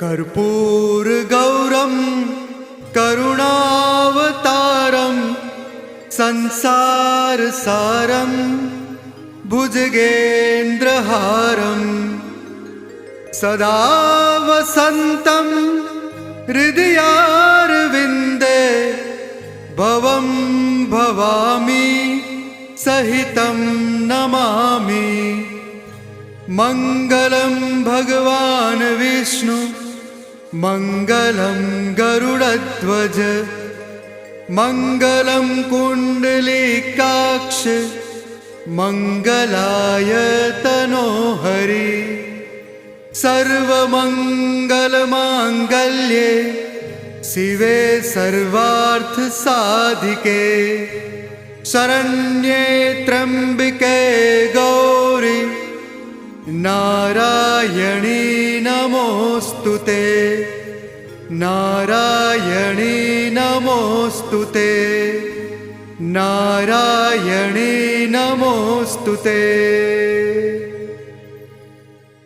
कर्पूरगौरं करुणावतारं संसारसारं भुजगेन्द्रहारं सदा वसन्तं हृदयारविन्दे भवं भवामि सहितं नमामि मङ्गलं भगवान् विष्णु मङ्गलं गरुडध्वज मङ्गलं कुण्डलिकाक्ष मङ्गलाय तनो हरि सर्वमङ्गलमाङ्गल्ये शिवे सर्वार्थसाधिके शरण्ये त्र्यम्बिके गौरि नारायणी नमोऽस्तु ते नारायणी नमोऽस्तु ते नारायणी नमोऽस्तु ते